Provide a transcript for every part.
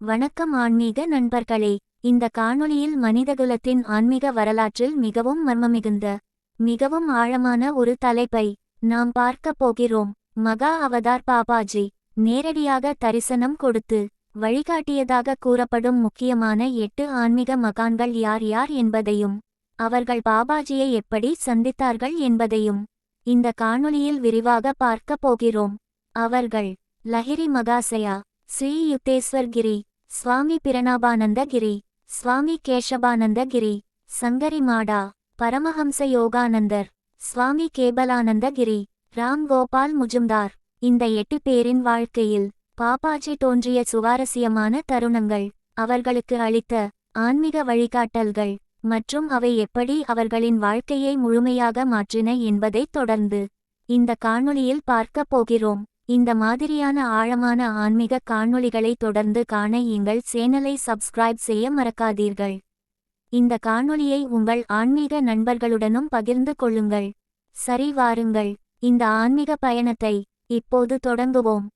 வணக்கம் ஆன்மீக நண்பர்களே. இந்த காணொளியில் மனிதகுலத்தின் ஆன்மீக வரலாற்றில் மிகவும் மர்மமிகுந்த மிகவும் ஆழமான ஒரு தலைப்பை நாம் பார்க்கப் போகிறோம். மகா அவதார் பாபாஜி நேரடியாக தரிசனம் கொடுத்து வழிகாட்டியதாக கூறப்படும் முக்கியமான எட்டு ஆன்மீக மகான்கள் யார் யார் என்பதையும் அவர்கள் பாபாஜியை எப்படி சந்தித்தார்கள் என்பதையும் இந்த காணொளியில் விரிவாக பார்க்கப் போகிறோம். அவர்கள் லஹிரி மகாசயா ஸ்ரீ யுக்தேஸ்வர் கிரி சுவாமி பிரணாபானந்த கிரி சுவாமி கேசபானந்த கிரி சங்கரி மாடா பரமஹம்ச யோகானந்தர் சுவாமி கேபலானந்த கிரி ராம் கோபால் முஜும்தார். இந்த எட்டு பேரின் வாழ்க்கையில் பாப்பாஜி தோன்றிய சுவாரஸ்யமான தருணங்கள் அவர்களுக்கு அளித்த ஆன்மீக வழிகாட்டல்கள் மற்றும் அவை எப்படி அவர்களின் வாழ்க்கையை முழுமையாக மாற்றின என்பதைத் தொடர்ந்து இந்த காணொளியில் பார்க்கப் போகிறோம். இந்த மாதிரியான ஆழமான ஆன்மீக காணொளிகளை தொடர்ந்து காண எங்கள் சேனலை சப்ஸ்கிரைப் செய்ய மறக்காதீர்கள். இந்த காணொளியை உங்கள் ஆன்மீக நண்பர்களுடனும் பகிர்ந்து கொள்ளுங்கள். சரி வாருங்கள். இந்த ஆன்மீக பயணத்தை இப்போது தொடங்குவோம்.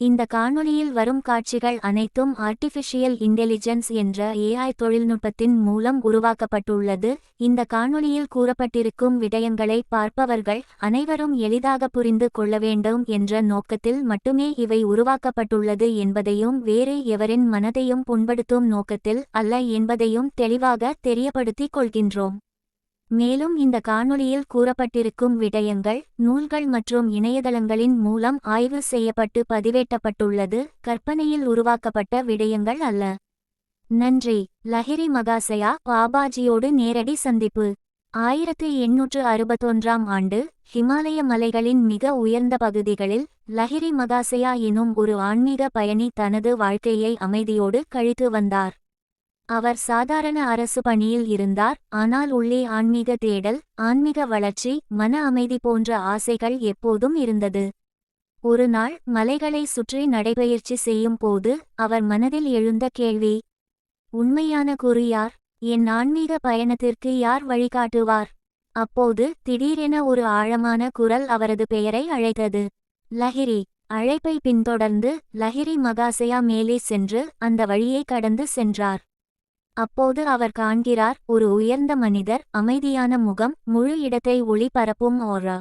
இந்த காணொளியில் வரும் காட்சிகள் அனைத்தும் ஆர்டிஃபிஷியல் இன்டெலிஜென்ஸ் என்ற ஏஐ தொழில்நுட்பத்தின் மூலம் உருவாக்கப்பட்டுள்ளது. இந்த காணொளியில் கூறப்பட்டிருக்கும் விடயங்களை பார்ப்பவர்கள் அனைவரும் எளிதாக புரிந்து கொள்ள வேண்டும் என்ற நோக்கத்தில் மட்டுமே இவை உருவாக்கப்பட்டுள்ளது என்பதையும் வேறு எவரின் மனதையும் புண்படுத்தும் நோக்கத்தில் அல்ல என்பதையும் தெளிவாக தெரியப்படுத்திக் கொள்கின்றோம். மேலும் இந்த காணொளியில் கூறப்பட்டிருக்கும் விடயங்கள் நூல்கள் மற்றும் இணையதளங்களின் மூலம் ஆய்வு செய்யப்பட்டு பதிவேற்றப்பட்டுள்ளது கற்பனையில் உருவாக்கப்பட்ட விடயங்கள் அல்ல. நன்றி. லஹிரி மகாசயா பாபாஜியோடு நேரடி சந்திப்பு. ஆயிரத்து எண்ணூற்று அறுபத்தொன்றாம் ஆண்டு ஹிமாலய மலைகளின் மிக உயர்ந்த பகுதிகளில் லஹிரி மகாசயா எனும் ஒரு ஆன்மீக பயணி தனது வாழ்க்கையை அமைதியோடு கழித்து வந்தார். அவர் சாதாரண அரசு பணியில் இருந்தார் ஆனால் உள்ளே ஆன்மீக தேடல் ஆன்மீக வளர்ச்சி மன அமைதி போன்ற ஆசைகள் எப்போதும் இருந்தது. ஒரு நாள் மலைகளை சுற்றி நடைபயிற்சி செய்யும் போது அவர் மனதில் எழுந்த கேள்வி உண்மையான குரு யார்? என் ஆன்மீக பயணத்திற்கு யார் வழிகாட்டுவார்? அப்போது திடீரென ஒரு ஆழமான குரல் அவரது பெயரை அழைத்தது. லஹிரி. அழைப்பை பின்தொடர்ந்து லஹிரி மகாசயா மேலே சென்று அந்த வழியை கடந்து சென்றார். அப்போது அவர் காண்கிறார் ஒரு உயர்ந்த மனிதர் அமைதியான முகம் முழு இடத்தை ஒளிபரப்பும் ஓரா?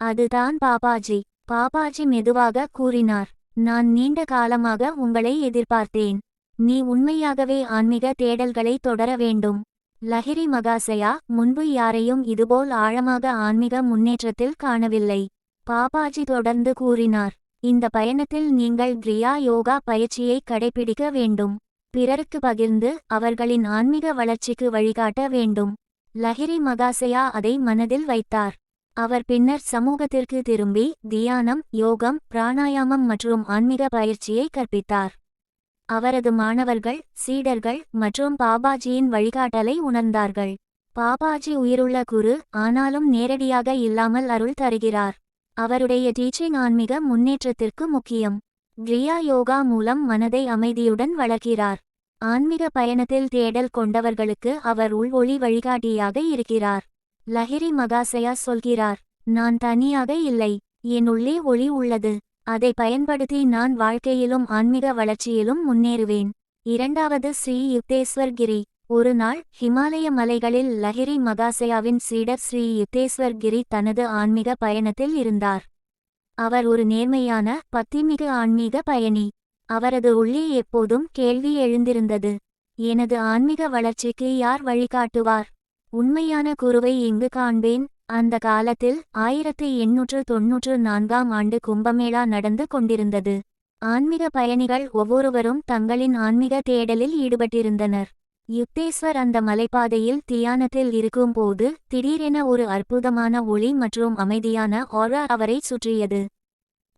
அதுதான் பாபாஜி. பாபாஜி மெதுவாக கூறினார் நான் நீண்ட காலமாக உங்களை எதிர்பார்த்தேன். நீ உண்மையாகவே ஆன்மீக தேடல்களை தொடர வேண்டும். லஹிரி மகாசயா முன்பு யாரையும் இதுபோல் ஆழமாக ஆன்மீக முன்னேற்றத்தில் காணவில்லை. பாபாஜி தொடர்ந்து கூறினார் இந்த பயணத்தில் நீங்கள் கிரியா யோகா பயிற்சியை கடைபிடிக்க வேண்டும். பிறருக்கு பகிர்ந்து அவர்களின் ஆன்மீக வளர்ச்சிக்கு வழிகாட்ட வேண்டும். லஹிரி மகாசயா அதை மனதில் வைத்தார். அவர் பின்னர் சமூகத்திற்கு திரும்பி தியானம் யோகம் பிராணாயாமம் மற்றும் ஆன்மீக பயிற்சியை கற்பித்தார். அவரது மாணவர்கள் சீடர்கள் மற்றும் பாபாஜியின் வழிகாட்டலை உணர்ந்தார்கள். பாபாஜி உயிருள்ள குரு ஆனாலும் நேரடியாக இல்லாமல் அருள் தருகிறார். அவருடைய டீச்சிங் ஆன்மீக முன்னேற்றத்திற்கு முக்கியம். கிரியா யோகா மூலம் மனதை அமைதியுடன் வளர்க்கிறார். ஆன்மீக பயணத்தில் தேடல் கொண்டவர்களுக்கு அவர் உள்ஒளி வழிகாட்டியாக இருக்கிறார். லஹிரி மகாசயா சொல்கிறார் நான் தனியாக இல்லை என் உள்ளே ஒளி உள்ளது. அதை பயன்படுத்தி நான் வாழ்க்கையிலும் ஆன்மீக வளர்ச்சியிலும் முன்னேறுவேன். இரண்டாவது ஸ்ரீ யுக்தேஸ்வர் கிரி. ஒரு நாள் ஹிமாலய மலைகளில் லஹிரி மகாசயாவின் சீடர் ஸ்ரீ யுக்தேஸ்வர் கிரி தனது ஆன்மீக பயணத்தில் இருந்தார். அவர் ஒரு நேர்மையான பத்திமிகு ஆன்மீக பயணி. அவரது உள்ளே எப்போதும் கேள்வி எழுந்திருந்தது. எனது ஆன்மீக வளர்ச்சிக்கு யார் வழிகாட்டுவார்? உண்மையான குருவை எங்கு காண்பேன்? அந்த காலத்தில் ஆயிரத்து எண்ணூற்று தொன்னூற்று நான்காம் ஆண்டு கும்பமேளா நடந்து கொண்டிருந்தது. ஆன்மீக பயணிகள் ஒவ்வொருவரும் தங்களின் ஆன்மீக தேடலில் ஈடுபட்டிருந்தனர். யுக்தேஸ்வர் அந்த மலைப்பாதையில் தியானத்தில் இருக்கும்போது திடீரென ஒரு அற்புதமான ஒளி மற்றும் அமைதியான ஆரா அவரை சுற்றியது.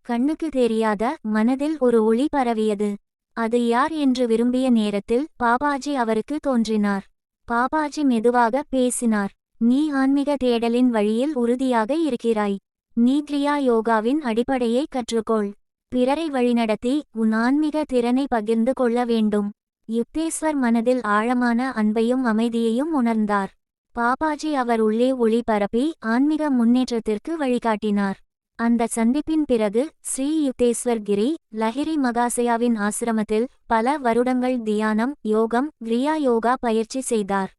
கண்ணுக்கு தெரியாத மனதில் ஒரு ஒளி பரவியது. அது யார் என்று விரும்பிய நேரத்தில் பாபாஜி அவருக்கு தோன்றினார். பாபாஜி மெதுவாக பேசினார். நீ ஆன்மீக தேடலின் வழியில் உறுதியாக இருக்கிறாய். நீ கிரியா யோகாவின் அடிப்படையை கற்றுக்கொள். பிறரை வழிநடத்தி உன் ஆன்மீக திறனை பகிர்ந்து கொள்ள வேண்டும். யுக்தேஸ்வர் மனதில் ஆழமான அன்பையும் அமைதியையும் உணர்ந்தார். பாபாஜி அவர் உள்ளே ஒளி பரப்பி ஆன்மீக முன்னேற்றத்திற்கு வழிகாட்டினார். அந்த சந்திப்பின் பிறகு ஸ்ரீ யுக்தேஸ்வர் கிரி லஹிரி மகாசயாவின் ஆசிரமத்தில் பல வருடங்கள் தியானம் யோகம் கிரியா யோகா பயிற்சி செய்தார்.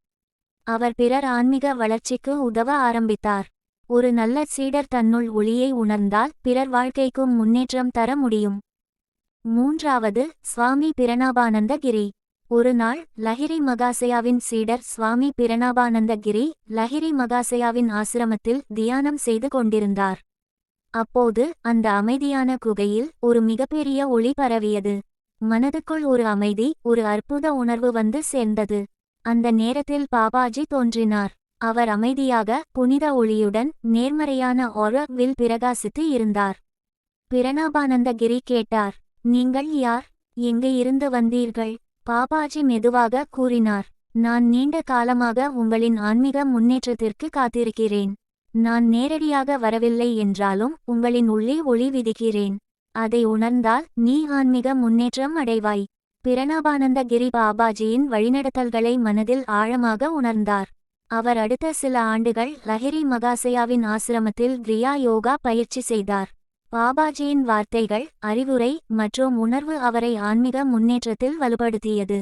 அவர் பிறர் ஆன்மீக வளர்ச்சிக்கு உதவ ஆரம்பித்தார். ஒரு நல்ல சீடர் தன்னுள் ஒளியை உணர்ந்தால் பிறர் வாழ்க்கைக்கும் முன்னேற்றம் தர முடியும். மூன்றாவது சுவாமி பிரணாபானந்த கிரி. ஒருநாள் லஹிரி மகாசயாவின் சீடர் சுவாமி பிரணாபானந்த கிரி லஹிரி மகாசயாவின் ஆசிரமத்தில் தியானம் செய்து கொண்டிருந்தார். அப்போது அந்த அமைதியான குகையில் ஒரு மிகப்பெரிய ஒளி பரவியது. மனதுக்குள் ஒரு அமைதி ஒரு அற்புத உணர்வு வந்து சேர்ந்தது. அந்த நேரத்தில் பாபாஜி தோன்றினார். அவர் அமைதியாக புனித ஒளியுடன் நேர்மறையான ஒரவில் பிரகாசித்து இருந்தார். பிரணாபானந்த கிரி கேட்டார் நீங்கள் யார்? எங்கே இருந்து வந்தீர்கள்? பாபாஜி மெதுவாக கூறினார் நான் நீண்ட காலமாக உங்களின் ஆன்மீக முன்னேற்றத்திற்கு காத்திருக்கிறேன். நான் நேரடியாக வரவில்லை என்றாலும் உங்களின் உள்ளே ஒளி விதிக்கிறேன். அதை உணர்ந்தால் நீ ஆன்மீக முன்னேற்றம் அடைவாய் பிரணாபானந்த கிரி பாபாஜியின் வழிநடத்தல்களை மனதில் ஆழமாக உணர்ந்தார். அவர் அடுத்த சில ஆண்டுகள் லஹிரி மகாசயாவின் ஆசிரமத்தில் கிரியா யோகா பயிற்சி செய்தார். பாபாஜியின் வார்த்தைகள் அறிவுரை மற்றும் உணர்வு அவரை ஆன்மீக முன்னேற்றத்தில் வலுப்படுத்தியது.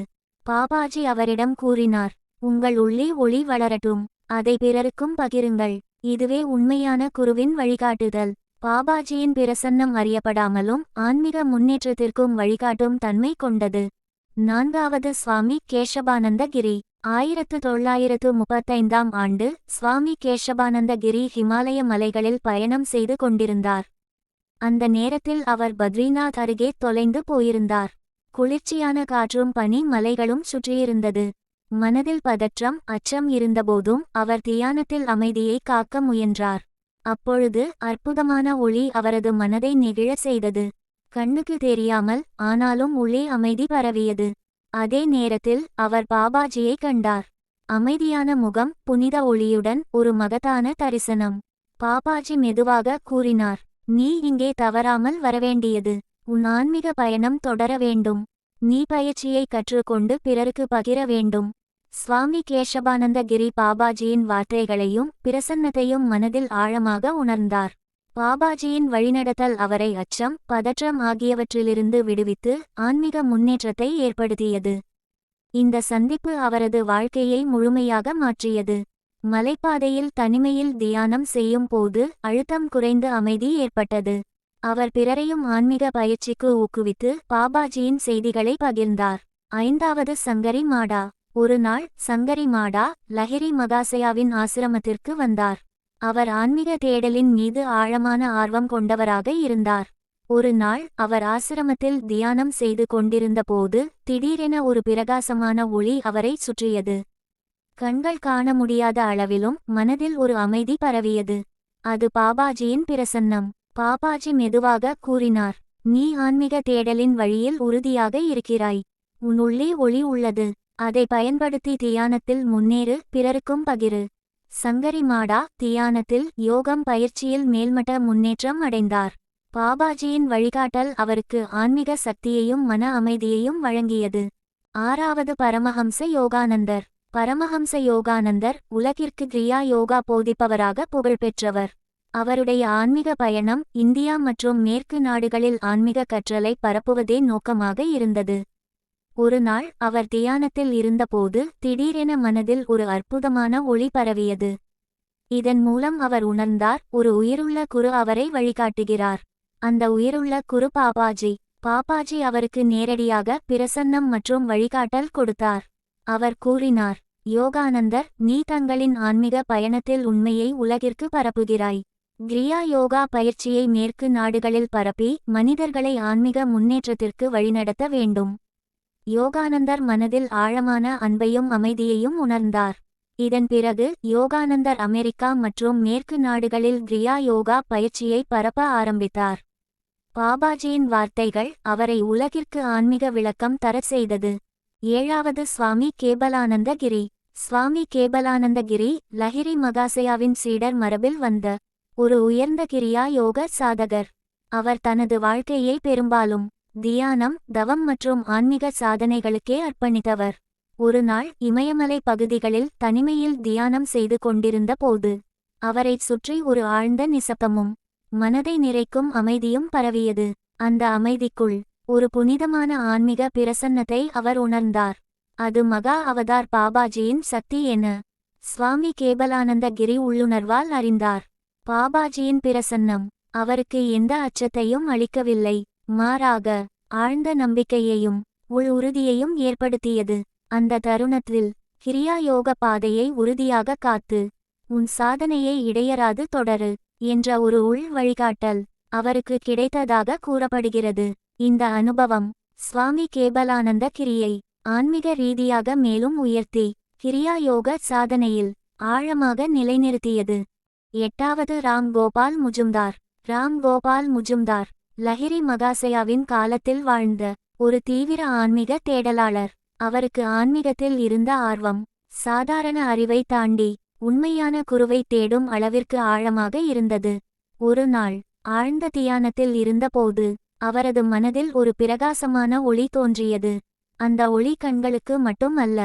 பாபாஜி அவரிடம் கூறினார் உங்கள் உள்ளே ஒளி வளரட்டும் அதை பிறருக்கும் பகிருங்கள். இதுவே உண்மையான குருவின் வழிகாட்டுதல் பாபாஜியின் பிரசன்னம் அறியப்படாமலும் ஆன்மீக முன்னேற்றத்திற்கும் வழிகாட்டும் தன்மை கொண்டது. நான்காவது சுவாமி கேசபானந்த கிரி ஆயிரத்து தொள்ளாயிரத்து முப்பத்தைந்தாம் ஆண்டு சுவாமி கேசபானந்த கிரி ஹிமாலய மலைகளில் பயணம் செய்து கொண்டிருந்தார். அந்த நேரத்தில் அவர் பத்ரிநாத் அருகே தொலைந்து போயிருந்தார். குளிர்ச்சியான காற்றும் பனி மலைகளும் சுற்றியிருந்தது. மனதில் பதற்றம் அச்சம் இருந்தபோதும் அவர் தியானத்தில் அமைதியை காக்க முயன்றார். அப்பொழுது அற்புதமான ஒளி அவரது மனதை நெகிழ செய்தது. கண்ணுக்கு தெரியாமல் ஆனாலும் உள்ளே அமைதி பரவியது. அதே நேரத்தில் அவர் பாபாஜியை கண்டார். அமைதியான முகம் புனித ஒளியுடன் ஒரு மகத்தான தரிசனம். பாபாஜி மெதுவாக கூறினார் நீ இங்கே தவறாமல் வரவேண்டியது. உன் ஆன்மீக பயணம் தொடர வேண்டும். நீ பயிற்சியை கற்றுக்கொண்டு பிறருக்கு பகிர வேண்டும். சுவாமி கேசபானந்த கிரி பாபாஜியின் வார்த்தைகளையும் பிரசன்னத்தையும் மனதில் ஆழமாக உணர்ந்தார். பாபாஜியின் வழிநடத்தல் அவரை அச்சம் பதற்றம் ஆகியவற்றிலிருந்து விடுவித்து ஆன்மீக முன்னேற்றத்தை ஏற்படுத்தியது. இந்த சந்திப்பு அவரது வாழ்க்கையை முழுமையாக மாற்றியது. மலைப்பாதையில் தனிமையில் தியானம் செய்யும் போது அழுத்தம் குறைந்து அமைதி ஏற்பட்டது. அவர் பிறரையும் ஆன்மீக பயிற்சிக்கு ஊக்குவித்து பாபாஜியின் செய்திகளை பகிர்ந்தார். ஐந்தாவது சங்கரி மாடா. ஒரு நாள் சங்கரி மாடா லஹிரி மகாசயாவின் ஆசிரமத்திற்கு வந்தார். அவர் ஆன்மீக தேடலின் மீது ஆழமான ஆர்வம் கொண்டவராக இருந்தார். ஒரு நாள் அவர் ஆசிரமத்தில் தியானம் செய்து கொண்டிருந்தபோது திடீரென ஒரு பிரகாசமான ஒளி அவரை சுற்றியது. கண்கள் காண முடியாத அளவிலும் மனதில் ஒரு அமைதி பரவியது. அது பாபாஜியின் பிரசன்னம். பாபாஜி மெதுவாக கூறினார் நீ ஆன்மீக தேடலின் வழியில் உறுதியாக இருக்கிறாய். உன் உள்ளே ஒளி உள்ளது. அதை பயன்படுத்தி தியானத்தில் முன்னேறு பிறருக்கும் பகிரு. சங்கரி மாடா தியானத்தில் யோகம் பயிற்சியில் மேல்மட்ட முன்னேற்றம் அடைந்தார். பாபாஜியின் வழிகாட்டல் அவருக்கு ஆன்மீக சக்தியையும் மன அமைதியையும் வழங்கியது. ஆறாவது பரமஹம்ச யோகானந்தர். பரமஹம்ச யோகானந்தர் உலகிற்கு கிரியா யோகா போதிப்பவராக புகழ்பெற்றவர். அவருடைய ஆன்மீக பயணம் இந்தியா மற்றும் மேற்கு நாடுகளில் ஆன்மீக கற்றலை பரப்புவதே நோக்கமாக இருந்தது. ஒரு நாள் அவர் தியானத்தில் இருந்தபோது திடீரென மனதில் ஒரு அற்புதமான ஒளி பரவியது. இதன் மூலம் அவர் உணர்ந்தார் ஒரு உயிருள்ள குரு அவரை வழிகாட்டுகிறார். அந்த உயிருள்ள குரு பாபாஜி. பாபாஜி அவருக்கு நேரடியாக பிரசன்னம் மற்றும் வழிகாட்டல் கொடுத்தார். அவர் கூறினார் யோகானந்தர் நீ தங்களின் ஆன்மீக பயணத்தில் உண்மையை உலகிற்கு பரப்புகிறாய். கிரியா யோகா பயிற்சியை மேற்கு நாடுகளில் பரப்பி மனிதர்களை ஆன்மீக முன்னேற்றத்திற்கு வழிநடத்த வேண்டும். யோகானந்தர் மனதில் ஆழமான அன்பையும் அமைதியையும் உணர்ந்தார். இதன் பிறகு யோகானந்தர் அமெரிக்கா மற்றும் மேற்கு நாடுகளில் கிரியா யோகா பயிற்சியை பரப்ப ஆரம்பித்தார். பாபாஜியின் வார்த்தைகள் அவரை உலகிற்கு ஆன்மீக விளக்கம் தர செய்தது. ஏழாவது சுவாமி கேபலானந்த கிரி சுவாமி கேபலானந்தகிரி லஹிரி மகாசயாவின் சீடர் மரபில் வந்த ஒரு உயர்ந்த கிரியா யோக சாதகர். அவர் தனது வாழ்க்கையை பெரும்பாலும் தியானம் தவம் மற்றும் ஆன்மீக சாதனைகளுக்கே அர்ப்பணித்தவர். ஒரு நாள் இமயமலை பகுதிகளில் தனிமையில் தியானம் செய்து கொண்டிருந்த போது அவரைச் சுற்றி ஒரு ஆழ்ந்த நிசப்தமும் மனதை நிறைக்கும் அமைதியும் பரவியது. அந்த அமைதிக்குள் ஒரு புனிதமான ஆன்மீக பிரசன்னத்தை அவர் உணர்ந்தார். அது மகா அவதார் பாபாஜியின் சக்தி என. சுவாமி கேபலானந்த கிரி உள்ளுணர்வால் அறிந்தார். பாபாஜியின் பிரசன்னம் அவருக்கு எந்த அச்சத்தையும் அளிக்கவில்லை. மாறாக ஆழ்ந்த நம்பிக்கையையும் உள் உறுதியையும் ஏற்படுத்தியது. அந்த தருணத்தில் கிரியா யோக பாதையை உறுதியாக காத்து உன் சாதனையை இடையராது தொடரு என்ற ஒரு உள் வழிகாட்டல் அவருக்கு கிடைத்ததாக கூறப்படுகிறது. இந்த அனுபவம் சுவாமி கேபலானந்த கிரியை ஆன்மீக ரீதியாக மேலும் உயர்த்தி கிரியா யோக சாதனையில் ஆழமாக நிலைநிறுத்தியது. எட்டாவது ராம் கோபால் முஜும்தார். ராம் கோபால் முஜும்தார் லஹிரி மகாசயாவின் காலத்தில் வாழ்ந்த ஒரு தீவிர ஆன்மீக தேடலாளர். அவருக்கு ஆன்மீகத்தில் இருந்த ஆர்வம் சாதாரண அறிவை தாண்டி உண்மையான குருவை தேடும் அளவிற்கு ஆழமாக இருந்தது. ஒரு நாள் ஆழ்ந்த தியானத்தில் இருந்தபோது அவரது மனதில் ஒரு பிரகாசமான ஒளி தோன்றியது. அந்த ஒளி கண்களுக்கு மட்டும் அல்ல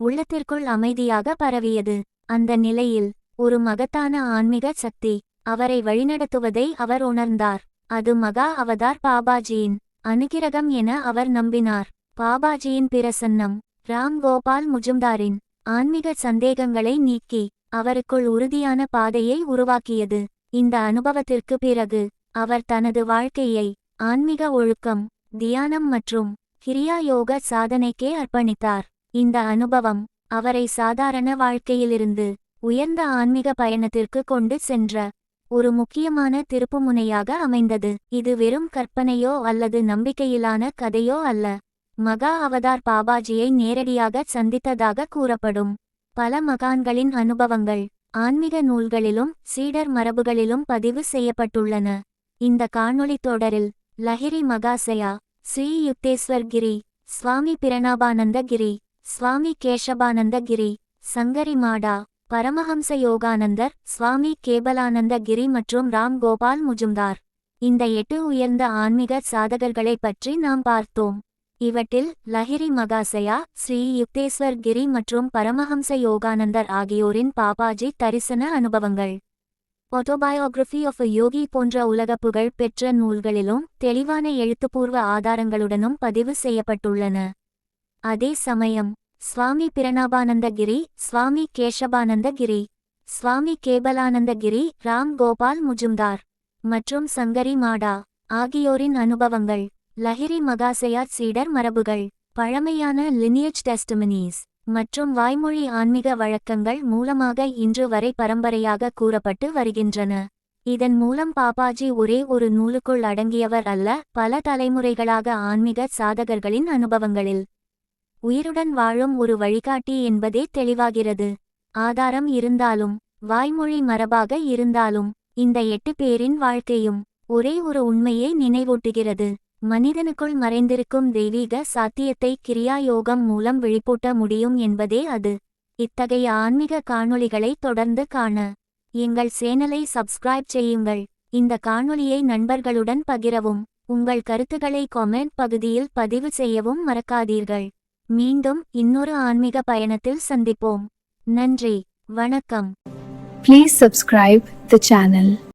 உள்ளத்திற்குள் அமைதியாக பரவியது. அந்த நிலையில் ஒரு மகத்தான ஆன்மீக சக்தி அவரை வழிநடத்துவதை அவர் உணர்ந்தார். அது மகா அவதார் பாபாஜியின் அனுகிரகம் என அவர் நம்பினார். பாபாஜியின் பிரசன்னம் ராம் கோபால் முஜும்தாரின் ஆன்மீக சந்தேகங்களை நீக்கி அவருக்குள் உறுதியான பாதையை உருவாக்கியது. இந்த அனுபவத்திற்கு பிறகு அவர் தனது வாழ்க்கையை ஆன்மீக ஒழுக்கம் தியானம் மற்றும் கிரியா யோக சாதனைக்கே அர்ப்பணித்தார். இந்த அனுபவம் அவரை சாதாரண வாழ்க்கையிலிருந்து உயர்ந்த ஆன்மீக பயணத்திற்கு கொண்டு சென்ற ஒரு முக்கியமான திருப்புமுனையாக அமைந்தது. இது வெறும் கற்பனையோ அல்லது நம்பிக்கையிலான கதையோ அல்ல. மகா அவதார் பாபாஜியை நேரடியாக சந்தித்ததாக கூறப்படும் பல மகான்களின் அனுபவங்கள் ஆன்மீக நூல்களிலும் சீடர் மரபுகளிலும் பதிவு செய்யப்பட்டுள்ளன. இந்த காணொளி தொடரில் லஹிரி மகாசயா ஸ்ரீ யுக்தேஸ்வர் கிரி சுவாமி பிரணாபானந்த கிரி சுவாமி கேசபானந்த கிரி சங்கரி மாடா பரமஹம்ச யோகானந்தர் சுவாமி கேபலானந்த கிரி மற்றும் ராம் கோபால் முஜும்தார். இந்த எட்டு உயர்ந்த ஆன்மீக சாதகர்களைப் பற்றி நாம் பார்த்தோம். இவற்றில் லஹிரி மகாசயா ஸ்ரீ யுக்தேஸ்வர் கிரி மற்றும் பரமஹம்ச யோகானந்தர் ஆகியோரின் பாபாஜி தரிசன அனுபவங்கள். ஆட்டோபயோகிராஃபி ஆஃப் அ யோகி போன்ற உலக புகழ் பெற்ற நூல்களிலும் தெளிவான எழுத்துப்பூர்வ ஆதாரங்களுடனும் பதிவு செய்யப்பட்டுள்ளன. அதே சமயம் சுவாமி பிரணாபானந்த கிரி சுவாமி கேசபானந்த கிரி சுவாமி கேபலானந்த கிரி ராம் கோபால் முஜும்தார் மற்றும் சங்கரி மாடா ஆகியோரின் அனுபவங்கள் லஹிரி மகாசயாத் சீடர் மரபுகள் பழமையான லினியேஜ் டெஸ்டமினிஸ் மற்றும் வாய்மொழி ஆன்மீக வழக்கங்கள் மூலமாக இன்று வரை பரம்பரையாக கூறப்பட்டு வருகின்றன. இதன் மூலம் பாபாஜி ஒரே ஒரு நூலுக்குள் அடங்கியவர் அல்ல பல தலைமுறைகளாக ஆன்மீக சாதகர்களின் அனுபவங்களில். உயிருடன் வாழும் ஒரு வழிகாட்டி என்பதே தெளிவாகிறது. ஆதாரம் இருந்தாலும் வாய்மொழி மரபாக இருந்தாலும் இந்த எட்டு பேரின் வாழ்க்கையும் ஒரே ஒரு உண்மையை நினைவூட்டுகிறது. மனிதனுக்குள் மறைந்திருக்கும் தெய்வீக சாத்தியத்தை கிரியா யோகம் மூலம் வெளிப்பூட்ட முடியும் என்பதே அது. இத்தகைய ஆன்மீக காணொளிகளை தொடர்ந்து காண எங்கள் சேனலை சப்ஸ்கிரைப் செய்யுங்கள். இந்த காணொளியை நண்பர்களுடன் பகிரவும். உங்கள் கருத்துக்களை கொமெண்ட் பகுதியில் பதிவு செய்யவும் மறக்காதீர்கள். மீண்டும் இன்னொரு ஆன்மீக பயணத்தில் சந்திப்போம். நன்றி. வணக்கம். Please subscribe the channel.